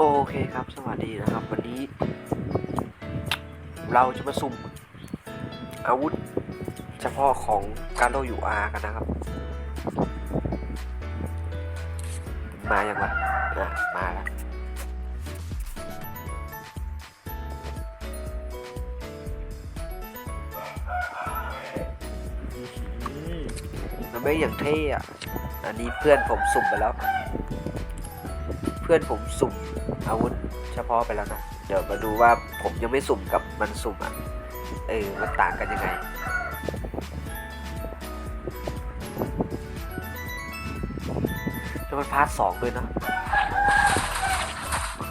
โอเคครับ สวัสดีนะครับ วันนี้ เราจะมาสุ่ม อาวุธเฉพาะของการโลยูอากันนะครับ มาอย่างวะอะมาแล้วมันไม่อย่างเท่อะอันนี้เพื่อนผมสุ่มไปแล้ว พื่อนผมสุ่มอาวุธเฉพาะไปแล้วนะ เดี๋ยวมาดูว่าผมยังไม่สุ่มกับมันสุ่มอะ เออ มันต่างกันยังไง แล้วมันพาร์ทสองด้วยนะ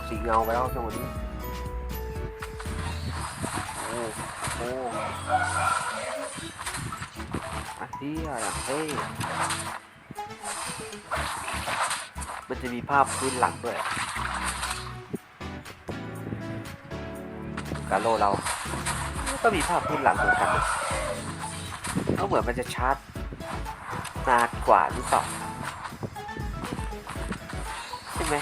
สีเงาไปแล้วจังหวะนี้โอ้โอ้อันนี้อะอย่างเท่ มันจะมีภาพพื้นหลังด้วย กาโลเรา ก็มีภาพพื้นหลังเหมือนกันก็เหมือนมันจะชาร์จนานกว่าหรือเปล่าใช่ไหม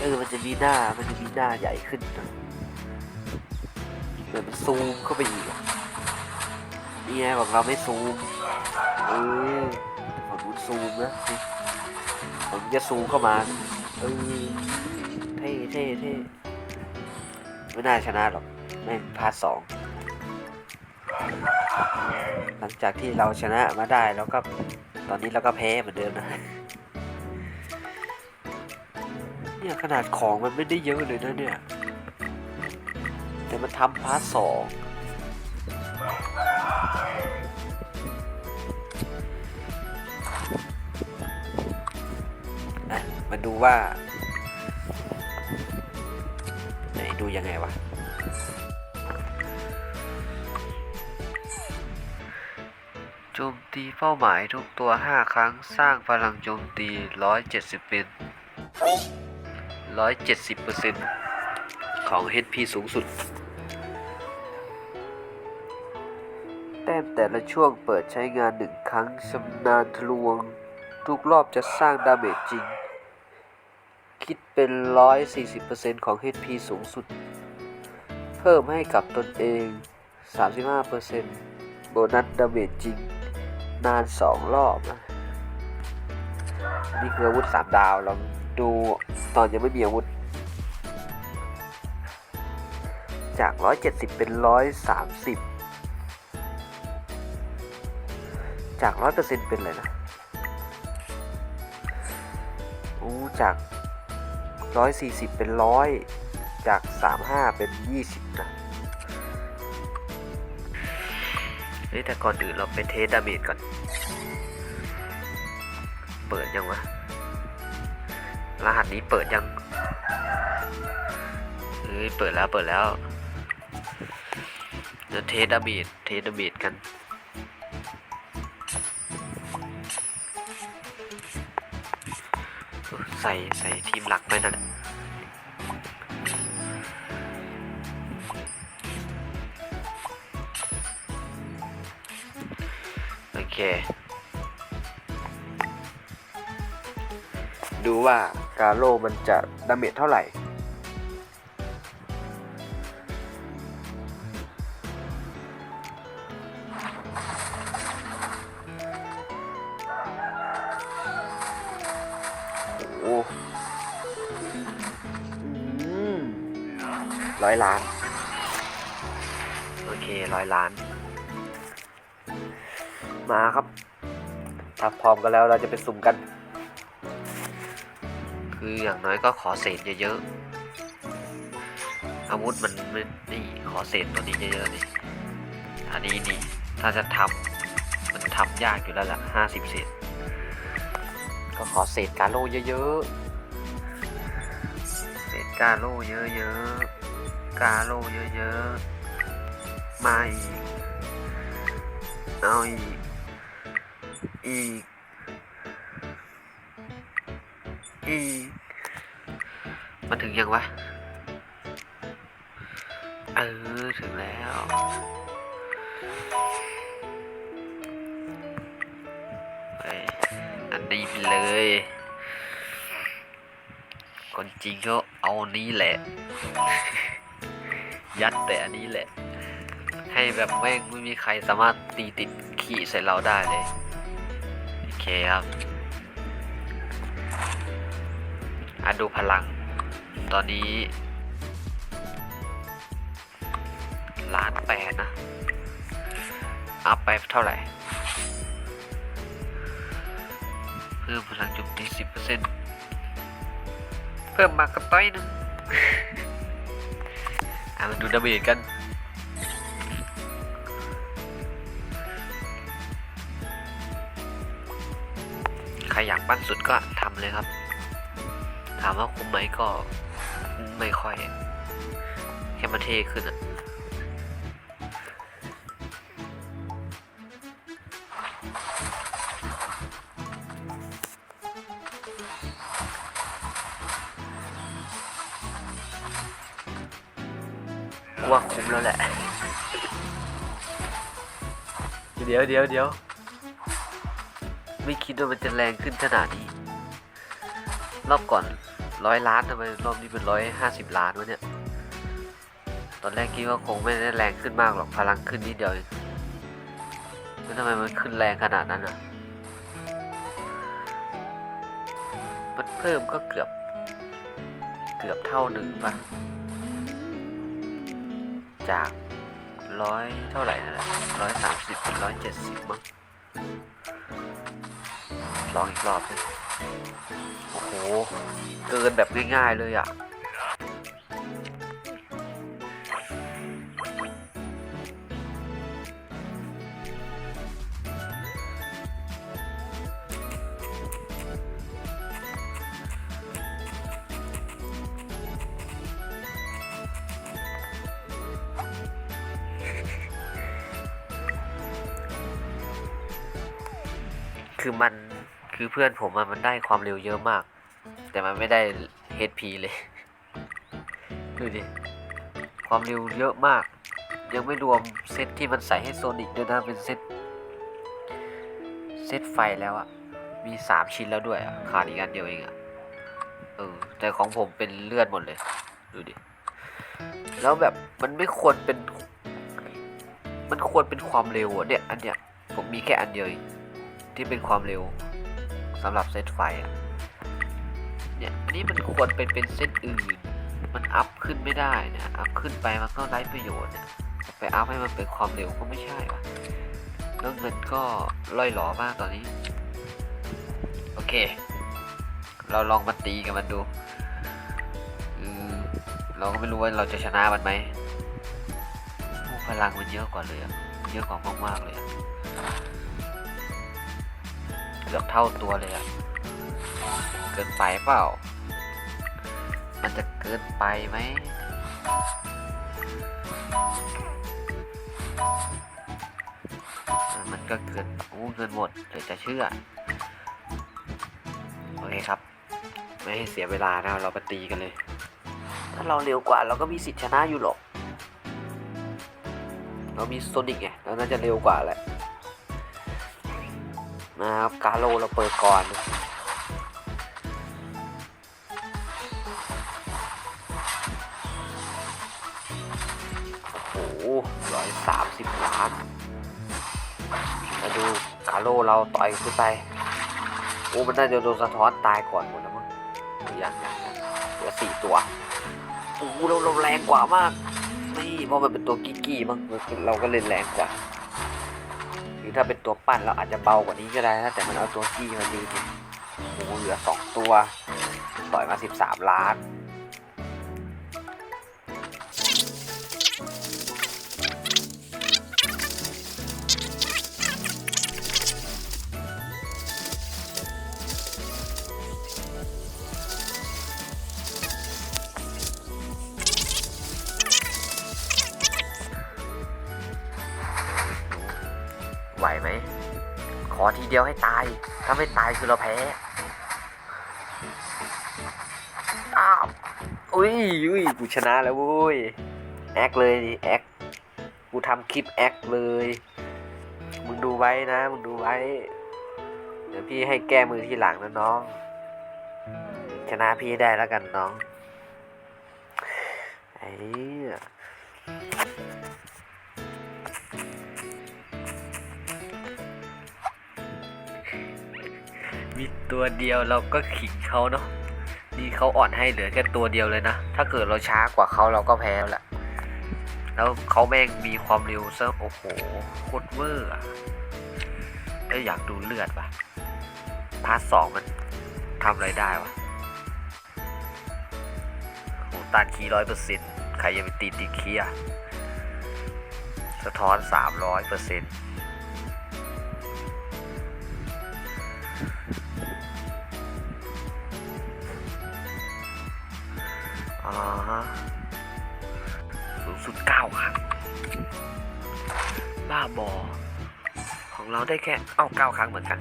เออ มันจะมีหน้า มันจะมีหน้าใหญ่ขึ้นเหมือนมันซูมเข้าไปอีกนี่ไงบอกเราไม่ซูมเออ ซูมนะ ผมจะซูมเข้ามาเออเท่เท่เท่ไม่น่าชนะหรอกแม่งพาร์ทสองหลังจากที่เราชนะมาได้แล้วก็ตอนนี้เราก็แพ้เหมือนเดิมนะ เนี่ยขนาดของมันไม่ได้เยอะเลยนะเนี่ย แต่มันทำพาร์ทสอง มาดูว่า ไหนดูยังไงวะ โจมตีเป้าหมายทุกตัว 5 ครั้งสร้างพลังโจมตี 170เป็น170%ของ HP สูงสุด แต้มแต่ละช่วงเปิดใช้งานหนึ่งครั้งชำนาญทะลวง ทุกรอบจะสร้างดาเมจจริง เป็น 140%ของ HP สูงสุด เพิ่มให้กับตนเอง 35%โบนัสดาเมจจริง นานสองรอบนะนี่คืออาวุธสามดาวลองดูตอนยังไม่มีอาวุธ จาก 170 เป็น 130 จาก 100%เป็นเลยนะโอ้จาก 140 เป็น100จาก 35 เป็น 20 นะเฮ้แต่ก่อนอื่นเราไปเทสดาเมจก่อน เปิดยังวะ รหัสนี้เปิดยังเฮ้ยเปิดแล้วเปิดแล้วเดี๋ยวเทสดาเมจเทสดาเมจกัน ใส่ใส่ทีมหลักไปนั่นแหละโอเค ดูว่ากาโลมันจะดาเมจเท่าไหร่ ร้อยล้าน โอเคร้อยล้าน มาครับ ถ้าพร้อมกันแล้วเราจะไปสุ่มกัน คืออย่างน้อยก็ขอเศษเยอะๆอาวุธมันไม่นี่ขอเศษตัวนี้เยอะๆนี่อันนี้นี่ถ้าจะทำมันทำยากอยู่แล้วล่ะห้าสิบเศษ ก็ขอเศษกาโลเยอะๆ เศษกาโลเยอะๆ กาโลเยอะๆ มาอีก เอาอีก อีก อีก มาถึงยังวะ เออ ถึงแล้ว ไป อันนี้ไปเลยคนจริงก็เอานี้แหละ ยัดแต่อันนี้แหละ ให้แบบแม่งไม่มีใครสามารถตีติดขี่ใส่เราได้เลย โอเคครับอะดูพลัง ตอนนี้ล้านแปดนะ อัพไปเท่าไหร่ เพิ่มพลังโจมตีสิบเปอร์เซ็นต์เพิ่มมากระต้อยหนึง อะมาดูดาเมจกัน ใครอยากปั้นสุดก็ทำเลยครับ ถามว่าคุ้มไหมก็ไม่ค่อย แค่มันเท่ขึ้นอะ ว่าคุ้มแล้วแหละ เดี๋ยวเดี๋ยวเดี๋ยวไม่คิดว่ามันจะแรงขึ้นขนาดนี้ รอบก่อนร้อยล้านทำไมรอบนี้เป็นร้อยห้าสิบล้านวะเนี่ย ตอนแรกคิดว่าคงไม่ได้แรงขึ้นมากหรอกพลังขึ้นนิดเดียวเองแล้วทำไมมันขึ้นแรงขนาดนั้นอะมันเพิ่มก็เกือบ เกือบเท่าหนึ่งปะ จากร้อยเท่าไหร่นะร้อยสามสิบร้อยเจ็ดสิบมั้งลองอีกรอบสิโอ้โห เกินแบบง่ายๆเลยอะ คือมันคือเพื่อนผมอะมันได้ความเร็วเยอะมาก แต่มันไม่ได้ HP เลยดูดิความเร็วเยอะมาก ยังไม่รวมเซตที่มันใส่ให้โซนิกด้วยนะเป็นเซตเซตไฟแล้วอะมีสามชิ้นแล้วด้วยอะขาดอีกอันเดียวเองอะเออแต่ของผมเป็นเลือดหมดเลย ดูดิ แล้วแบบมันไม่ควรเป็น มันควรเป็นความเร็วอะเนี่ย อันเนี้ยผมมีแค่อันเดียวเอง ที่เป็นความเร็วสำหรับเซตไฟอะเนี่ยอันนี้มันควรเป็นเป็นเซตอื่น มันอัพขึ้นไม่ได้นะอัพขึ้นไปมันก็ไร้ประโยชน์ไปอัพให้มันเป็นความเร็วก็ไม่ใช่วะแล้วเงินก็ล่อยหลอมากตอนนี้ โอเค เราลองมาตีกันมันดูเราก็ไม่รู้ว่าเราจะชนะมันไหมโอ้พลังมันเยอะกว่าเลยอะเยอะกว่ามากๆเลยอะ กือบเท่าตัวเลยอะเกินไปเปล่า มันจะเกินไปไหมมันก็เกินโอ้เงินหมดเดี๋ยวจะเชื่อ โอเคครับ ไม่ให้เสียเวลานะเราไปตีกันเลย ถ้าเราเร็วกว่าเราก็มีสิทธิชนะอยู่หรอก เรามีโซนิกไงเราน่าจะเร็วกว่าแหละ นะครับกาโลเราเปิดก่อนโอ้โหร้อยสามสิบล้านมาดูกาโลเราต่อยขึ้นไปโอ้มันน่าจะโดนสะท้อนตายก่อนหมดแล้วมั้งอยังยังยังเหลือสี่ตัวโอ้เราเราแรงกว่ามากนี่เพราะมันเป็นตัวกิ๊กกี้มั้งเราก็เล่นแรงกว่า รือถ้าเป็นตัวปั้นเราอาจจะเบากว่านี้ก็ได้นะแต่มันเอาตัวกี้มาดีโอ้โหเหลือสองตัว ต่อยมาสิบสามล้าน ไหวไหม ขอทีเดียวให้ตาย ถ้าไม่ตายคือเราแพ้อ้าวอุ้ยอุ้ยกูชนะแล้วเว้ย แอคเลยดิแอค กูทำคลิปแอคเลย มึงดูไว้นะ มึงดูไว้ เดี๋ยวพี่ให้แก้มือที่หลังนะน้อง ชนะพี่ได้แล้วกันน้อง ไอ้ ตัวเดียวเราก็ขิงเขาเนาะนี่เขาอ่อนให้เหลือแค่ตัวเดียวเลยนะ ถ้าเกิดเราช้ากว่าเขาเราก็แพ้แล้วแหละแล้วเขาแม่งมีความเร็วซะโอ้โหโคตรเวอร์อะเอ้ยอยากดูเลือดว่ะพาร์ทสองมันทำอะไรได้วะโหตันคีร้อยเปอร์เซ็นต์ใครจะไปตีติดคีอะสะท้อนสามร้อยเปอร์เซ็นต์ อ่าฮะสูงสุดเก้าครั้งบ้าบอ ของเราได้แค่ เอ้าเก้าครั้งเหมือนกัน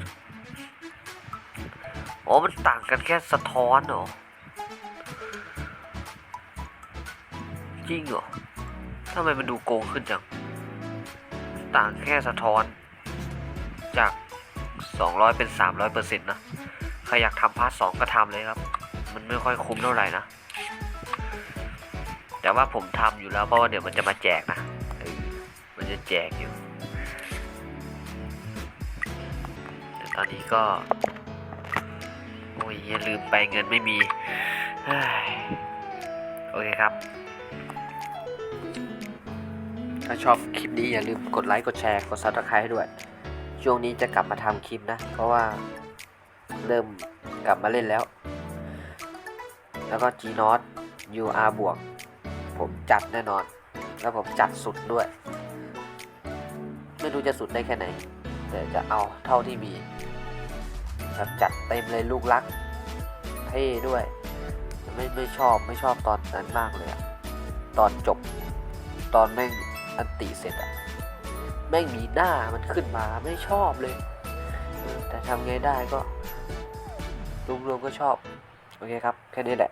อ๋อ มันต่างกันแค่สะท้อนเหรอ จริงเหรอทำไมมันดูโกงขึ้นจัง ต่างแค่สะท้อน จาก 200 เป็น 300เปอร์เซ็นต์นะ ใครอยากทำพาร์ทสองก็ทำเลยครับ มันไม่ค่อยคุ้มเท่าไหร่นะ แต่ว่าผมทำอยู่แล้วเพราะว่าเดี๋ยวมันจะมาแจกนะมันจะแจกอยู่แต่ตอนนี้ก็ โอ้ยอย่าลืมไปเงินไม่มีโอเคครับ ถ้าชอบคลิปนี้อย่าลืมกดไลค์กดแชร์กดซับสไครต์ให้ด้วย ช่วงนี้จะกลับมาทำคลิปนะ เพราะว่าเริ่มกลับมาเล่นแล้ว แล้วก็ G n o t UR บวก ผมจัดแน่นอน แล้วผมจัดสุดด้วย ไม่รู้จะสุดได้แค่ไหน แต่จะเอาเท่าที่มีแบบจัดเต็มเลยลูกรักเท่ด้วย ไม่ไม่ชอบไม่ชอบตอนนั้นมากเลยอะตอนจบ ตอนแม่งอันติเสร็จอะแม่งมีหน้ามันขึ้นมาไม่ชอบเลย แต่ทำไงได้ก็รวมๆก็ชอบ โอเคครับ แค่นี้แหละ